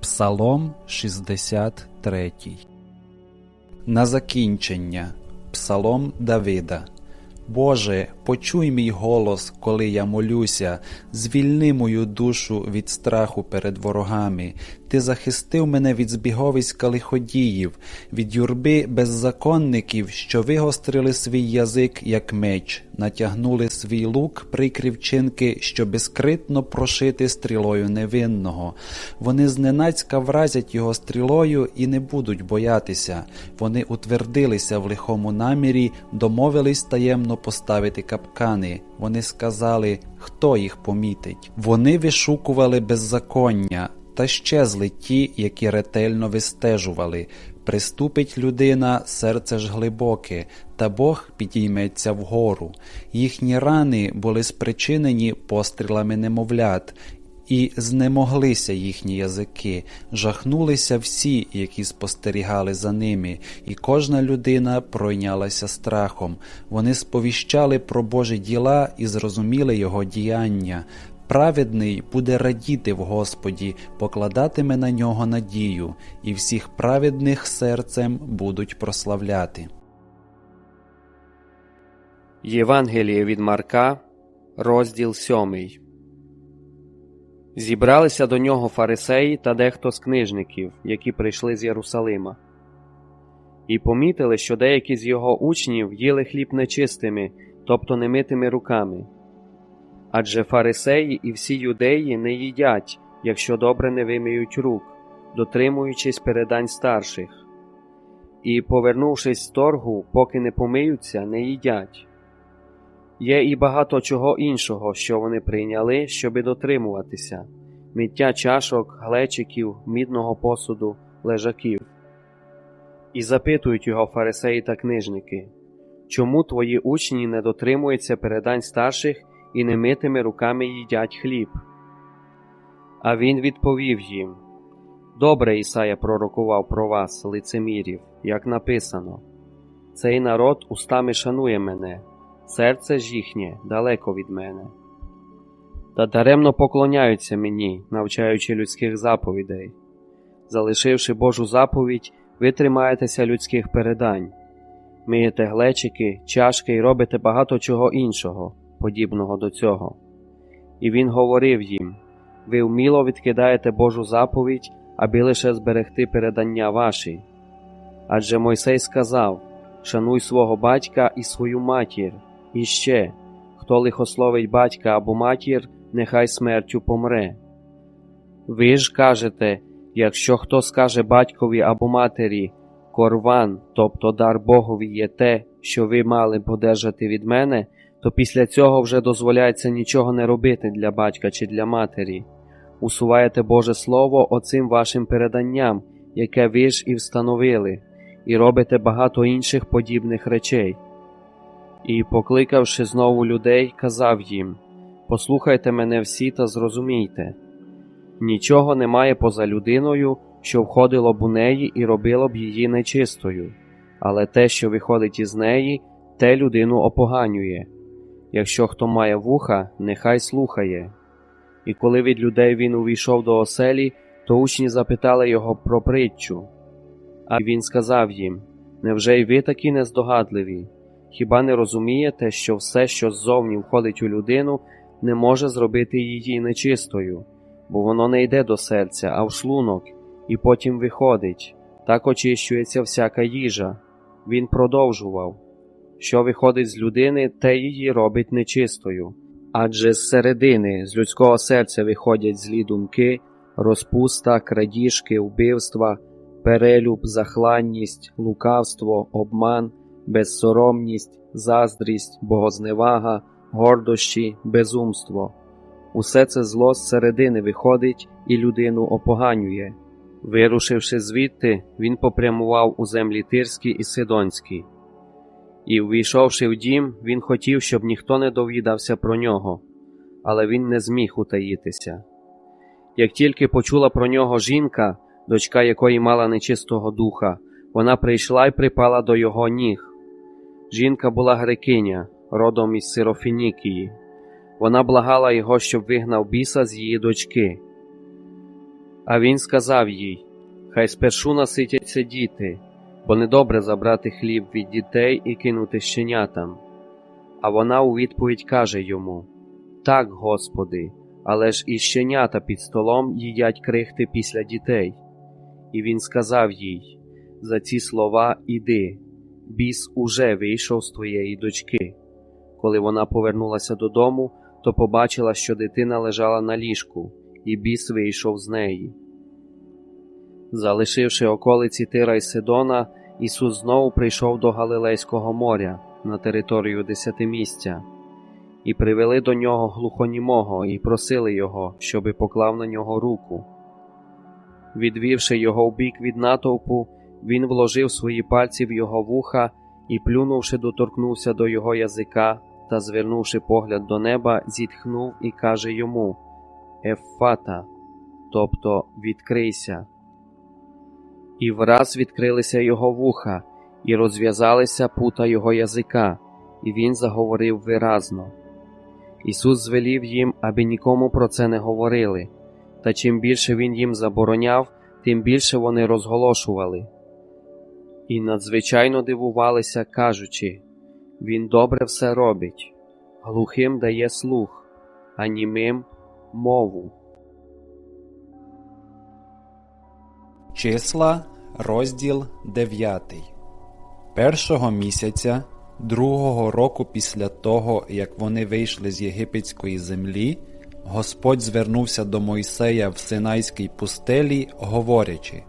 Псалом 63 На закінчення. Псалом Давида. Боже, почуй мій голос, коли я молюся, звільни мою душу від страху перед ворогами. Ти захистив мене від збіговиська лиходіїв, від юрби беззаконників, що вигострили свій язик, як меч, натягнули свій лук, прикрі вчинки, що безкритно прошити стрілою невинного. Вони зненацька вразять його стрілою і не будуть боятися. Вони утвердилися в лихому намірі, домовились таємно поставити капкани. Вони сказали, хто їх помітить. Вони вишукували беззаконня. Та щезли ті, які ретельно вистежували. Приступить людина, серце ж глибоке, та Бог підійметься вгору. Їхні рани були спричинені пострілами немовлят, і знемоглися їхні язики, жахнулися всі, які спостерігали за ними, і кожна людина пройнялася страхом. Вони сповіщали про Божі діла і зрозуміли його діяння. Праведний буде радіти в Господі, покладатиме на нього надію, і всіх праведних серцем будуть прославляти. Євангеліє від Марка, розділ сьомий. Зібралися до нього фарисеї та дехто з книжників, які прийшли з Єрусалима, і помітили, що деякі з його учнів їли хліб нечистими, тобто немитими руками. Адже фарисеї і всі юдеї не їдять, якщо добре не вимиють рук, дотримуючись передань старших, і, повернувшись з торгу, поки не помиються, не їдять. Є і багато чого іншого, що вони прийняли, щоби дотримуватися миття чашок, глечиків, мідного посуду, лежаків. І запитують його фарисеї та книжники чому твої учні не дотримуються передань старших і немитими руками їдять хліб? А він відповів їм Добре Ісая пророкував про вас, лицемірів, як написано Цей народ устами шанує мене серце ж їхнє далеко від мене. Та даремно поклоняються мені, навчаючи людських заповідей. Залишивши Божу заповідь, ви тримаєтеся людських передань, миєте глечики, чашки і робите багато чого іншого, подібного до цього. І він говорив їм: ви вміло відкидаєте Божу заповідь, аби лише зберегти передання ваші. Адже Мойсей сказав: Шануй свого батька і свою матір. І ще, хто лихословить батька або матір, нехай смертю помре. Ви ж кажете, якщо хто скаже батькові або матері, корван, тобто дар Богові є те, що ви мали подержати від мене, то після цього вже дозволяється нічого не робити для батька чи для матері. Усуваєте Боже Слово оцим вашим переданням, яке ви ж і встановили, і робите багато інших подібних речей. І, покликавши знову людей, казав їм Послухайте мене всі та зрозумійте нічого немає поза людиною, що входило б у неї і робило б її нечистою, але те, що виходить із неї, те людину опоганює. Якщо хто має вуха, нехай слухає. І коли від людей він увійшов до оселі, то учні запитали його про притчу. А він сказав їм Невже й ви такі нездогадливі? Хіба не розумієте, що все, що ззовні входить у людину, не може зробити її нечистою, бо воно не йде до серця, а в шлунок, і потім виходить, так очищується всяка їжа. Він продовжував що виходить з людини, те її робить нечистою. Адже з середини, з людського серця виходять злі думки, розпуста, крадіжки, вбивства, перелюб, захланність, лукавство, обман безсоромність, заздрість, богозневага, гордощі, безумство. Усе це зло з середини виходить і людину опоганює. Вирушивши звідти, він попрямував у землі Тирські і Сидонські. І, увійшовши в дім, він хотів, щоб ніхто не довідався про нього, але він не зміг утаїтися. Як тільки почула про нього жінка, дочка якої мала нечистого духа, вона прийшла й припала до його ніг. Жінка була грекиня, родом із Сирофінікії. Вона благала його, щоб вигнав біса з її дочки. А він сказав їй: Хай спершу наситяться діти, бо недобре забрати хліб від дітей і кинути щенятам. А вона у відповідь каже йому: Так, Господи, але ж і щенята під столом їдять крихти після дітей. І він сказав їй: За ці слова іди, біс уже вийшов з твоєї дочки. Коли вона повернулася додому, то побачила, що дитина лежала на ліжку, і біс вийшов з неї. Залишивши околиці Тира й Сидона, Ісус знову прийшов до Галилейського моря на територію десятимістя, і привели до нього глухонімого і просили його, щоби поклав на нього руку. Відвівши його в бік від натовпу, він вложив свої пальці в його вуха і, плюнувши, доторкнувся до його язика та, звернувши погляд до неба, зітхнув і каже йому Еффата, тобто відкрийся. І враз відкрилися його вуха, і розв'язалися пута його язика, і він заговорив виразно. Ісус звелів їм, аби нікому про це не говорили, та чим більше він їм забороняв, тим більше вони розголошували. І надзвичайно дивувалися, кажучи Він добре все робить, глухим дає слух, а німим мову. Числа, розділ 9. Першого місяця, другого року після того, як вони вийшли з єгипетської землі, Господь звернувся до Мойсея в Синайській пустелі, говорячи: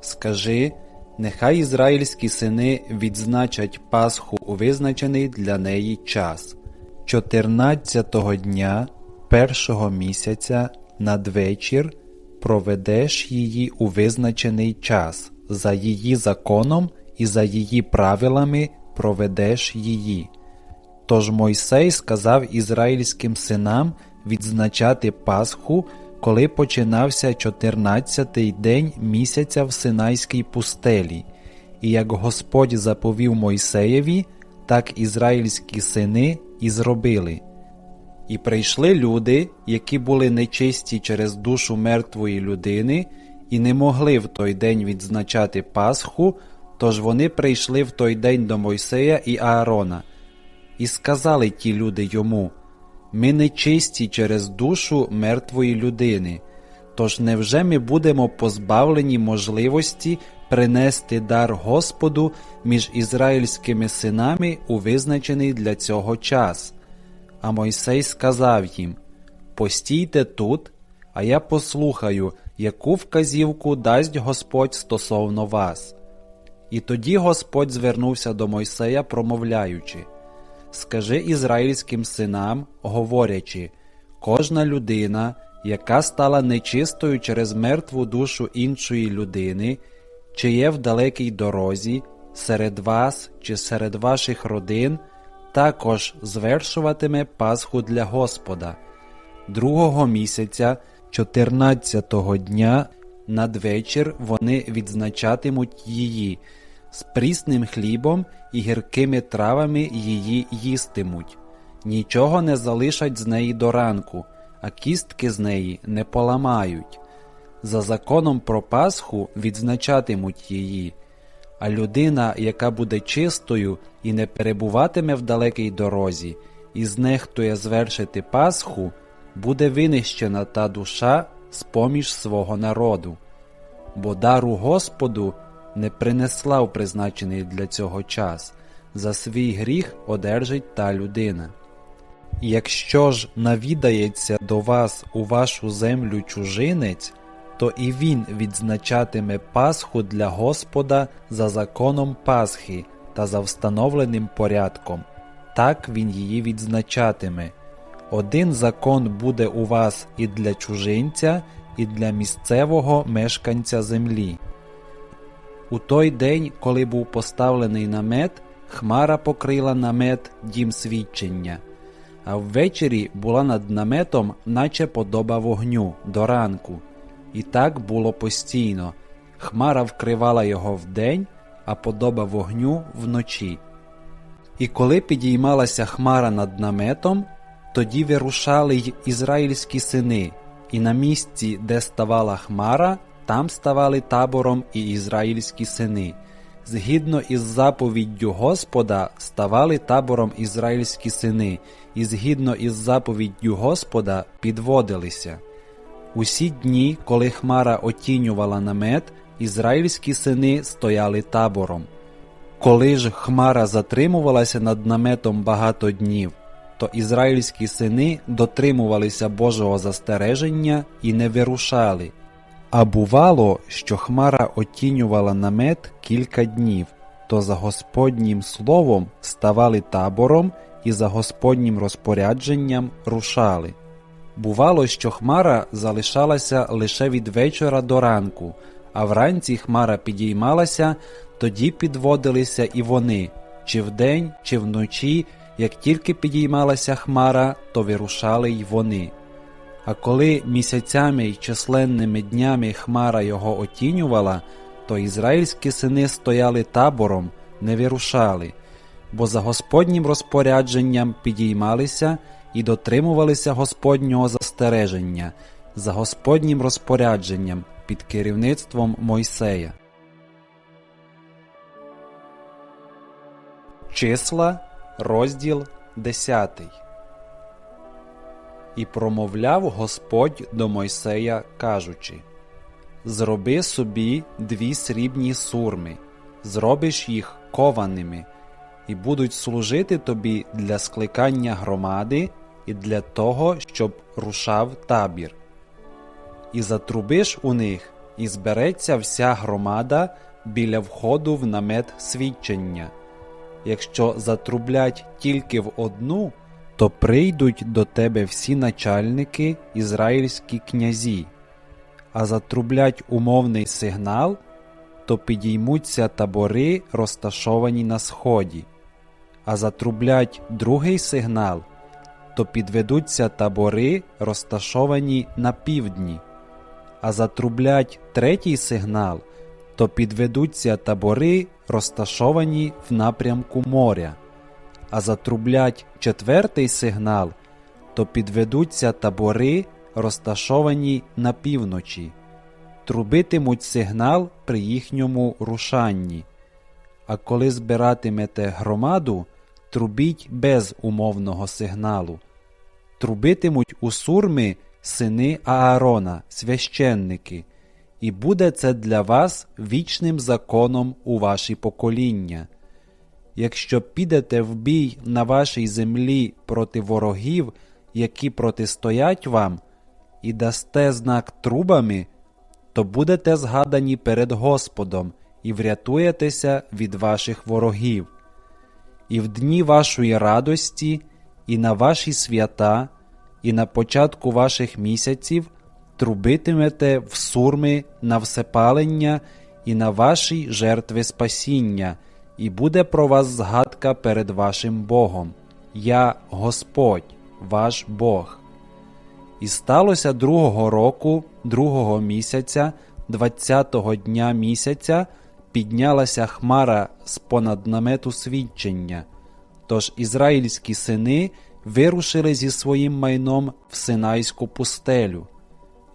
Скажи, нехай ізраїльські сини відзначать Пасху у визначений для неї час, 14-го дня першого місяця надвечір проведеш її у визначений час, за її законом і за її правилами проведеш її. Тож Мойсей сказав ізраїльським синам відзначати Пасху, коли починався 14-й день місяця в Синайській пустелі, і як Господь заповів Мойсеєві, так ізраїльські сини і зробили. І прийшли люди, які були нечисті через душу мертвої людини, і не могли в той день відзначати Пасху, тож вони прийшли в той день до Мойсея і Аарона. І сказали ті люди йому: Ми нечисті через душу мертвої людини. Тож невже ми будемо позбавлені можливості принести дар Господу між ізраїльськими синами у визначений для цього час? А Мойсей сказав їм: Постійте тут, а я послухаю, яку вказівку дасть Господь стосовно вас. І тоді Господь звернувся до Мойсея, промовляючи: Скажи ізраїльським синам, говорячи, кожна людина, яка стала нечистою через мертву душу іншої людини, чи є в далекій дорозі, серед вас чи серед ваших родин, також звершуватиме Пасху для Господа. Другого місяця, 14-го дня, надвечір вони відзначатимуть її, з прісним хлібом і гіркими травами її їстимуть. Нічого не залишать з неї до ранку, а кістки з неї не поламають. За законом про Пасху відзначатимуть її, а людина, яка буде чистою і не перебуватиме в далекій дорозі, і знехтує звершити Пасху, буде винищена та душа з поміж свого народу, бо дару Господу не принесла в призначений для цього час, за свій гріх одержить та людина. Якщо ж навідається до вас у вашу землю чужинець, то і він відзначатиме Пасху для Господа за законом Пасхи та за встановленим порядком. Так він її відзначатиме. Один закон буде у вас і для чужинця, і для місцевого мешканця землі. У той день, коли був поставлений намет, хмара покрила намет дім свідчення, а ввечері була над наметом, наче подоба вогню до ранку. І так було постійно. Хмара вкривала його вдень, а подоба вогню вночі. І коли підіймалася хмара над наметом, тоді вирушали й ізраїльські сини, і на місці, де ставала хмара, там ставали табором і ізраїльські сини. Згідно із заповіддю Господа ставали табором ізраїльські сини, і згідно із заповіддю Господа підводилися. Усі дні, коли хмара отінювала намет, ізраїльські сини стояли табором. Коли ж хмара затримувалася над наметом багато днів, то ізраїльські сини дотримувалися Божого застереження і не вирушали. А бувало, що хмара отінювала намет кілька днів, то за Господнім словом ставали табором і за Господнім розпорядженням рушали. Бувало, що хмара залишалася лише від вечора до ранку, а вранці хмара підіймалася, тоді підводилися і вони, чи вдень, чи вночі, як тільки підіймалася хмара, то вирушали й вони. А коли місяцями й численними днями хмара його отінювала, то ізраїльські сини стояли табором, не вирушали, бо за Господнім розпорядженням підіймалися і дотримувалися Господнього застереження, за Господнім розпорядженням під керівництвом Мойсея. Числа, розділ 10 І промовляв Господь до Мойсея, кажучи: Зроби собі дві срібні сурми, зробиш їх кованими, і будуть служити тобі для скликання громади і для того, щоб рушав табір. І затрубиш у них, і збереться вся громада біля входу в намет свідчення. Якщо затрублять тільки в одну, то прийдуть до тебе всі начальники ізраїльські князі, а затрублять умовний сигнал, то підіймуться табори, розташовані на сході, а затрублять другий сигнал, то підведуться табори, розташовані на півдні, а затрублять третій сигнал, то підведуться табори, розташовані в напрямку моря, а затрублять четвертий сигнал, то підведуться табори, розташовані на півночі, трубитимуть сигнал при їхньому рушанні. А коли збиратимете громаду, трубіть без умовного сигналу. Трубитимуть у сурми сини Аарона, священники, і буде це для вас вічним законом у ваші покоління. Якщо підете в бій на вашій землі проти ворогів, які протистоять вам, і дасте знак трубами, то будете згадані перед Господом і врятуєтеся від ваших ворогів. І в дні вашої радості, і на ваші свята, і на початку ваших місяців трубитимете в сурми на всепалення і на ваші жертви спасіння, і буде про вас згадка перед вашим Богом. Я Господь, ваш Бог. І сталося другого року, другого місяця, двадцятого дня місяця, піднялася хмара з понад намету свідчення. Тож ізраїльські сини вирушили зі своїм майном в Синайську пустелю,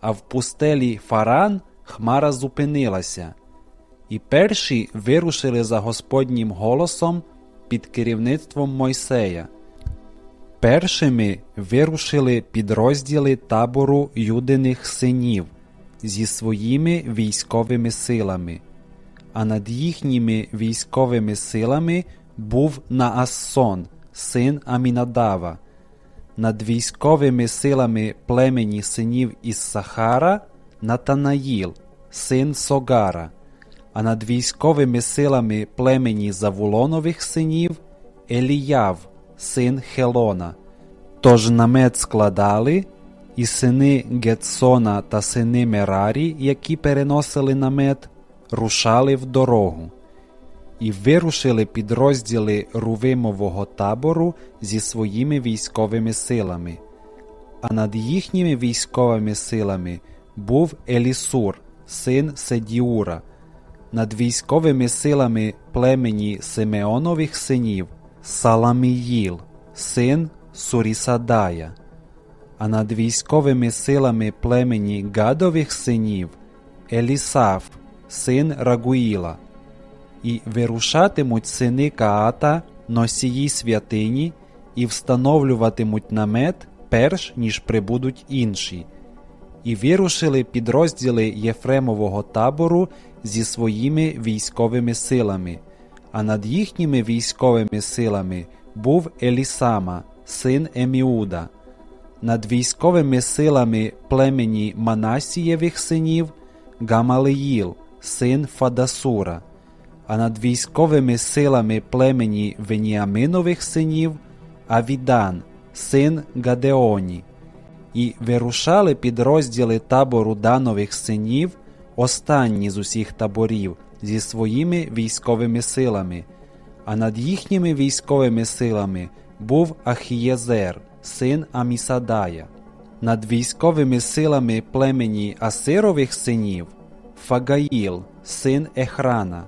а в пустелі Фаран хмара зупинилася, і перші вирушили за Господнім голосом під керівництвом Мойсея. Першими вирушили підрозділи табору юдиних синів зі своїми військовими силами, а над їхніми військовими силами був Наассон, син Амінадава, над військовими силами племені синів із Сахара Натанаїл, син Согара, а над військовими силами племені Завулонових синів Еліяв, син Хелона. Тож намет складали, і сини Гетсона та сини Мерарі, які переносили намет, рушали в дорогу. І вирушили підрозділи Рувимового табору зі своїми військовими силами. А над їхніми військовими силами був Елісур, син Седіура, над військовими силами племені Симеонових синів Саламіїл, син Сурісадая, а над військовими силами племені Гадових синів Елісаф, син Рагуїла. І вирушатимуть сини Каата, носії святині, і встановлюватимуть намет, перш ніж прибудуть інші. І вирушили підрозділи Єфремового табору зі своїми військовими силами, а над їхніми військовими силами був Елісама, син Еміуда. Над військовими силами племені Манасієвих синів Гамалиїл, син Фадасура, а над військовими силами племені Веніаминових синів Авідан, син Гадеоні. І вирушали підрозділи табору Данових синів, останні з усіх таборів, зі своїми військовими силами, а над їхніми військовими силами був Ахієзер, син Амісадая. Над військовими силами племені Асирових синів Фагаїл, син Ехрана,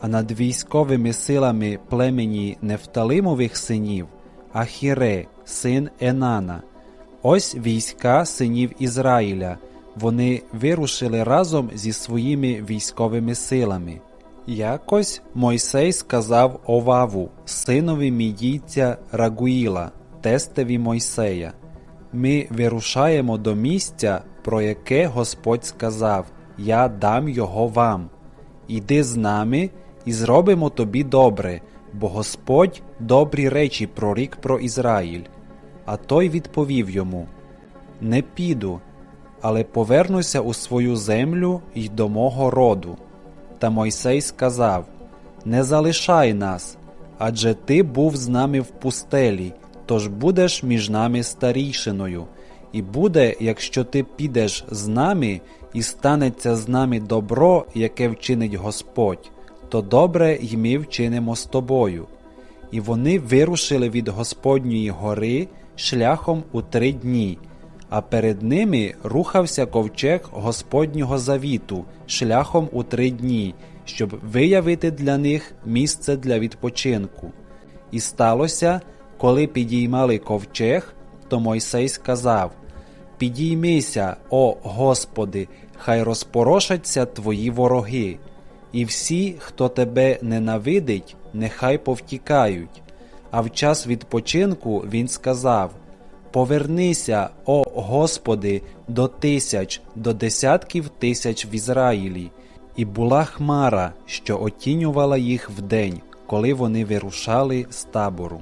а над військовими силами племені Нефталимових синів Ахіре, син Енана. Ось війська синів Ізраїля. Вони вирушили разом зі своїми військовими силами. Якось Мойсей сказав Оваву, синові мідійця Рагуїла, тестеві Мойсея: Ми вирушаємо до місця, про яке Господь сказав: Я дам його вам. Іди з нами і зробимо тобі добре, бо Господь добрі речі прорік про Ізраїль. А той відповів йому: Не піду, але повернуся у свою землю й до мого роду. Та Мойсей сказав: Не залишай нас, адже ти був з нами в пустелі, тож будеш між нами старійшиною. І буде, якщо ти підеш з нами, і станеться з нами добро, яке вчинить Господь, то добре й ми вчинимо з тобою. І вони вирушили від Господньої гори шляхом у три дні, а перед ними рухався ковчег Господнього завіту шляхом у три дні, щоб виявити для них місце для відпочинку. І сталося, коли підіймали ковчег, то Мойсей сказав: Підіймися, о Господи, хай розпорошаться твої вороги, і всі, хто тебе ненавидить, нехай повтікають. А в час відпочинку він сказав: Повернися, о Господи, до тисяч, до десятків тисяч в Ізраїлі, і була хмара, що отінювала їх вдень, коли вони вирушали з табору.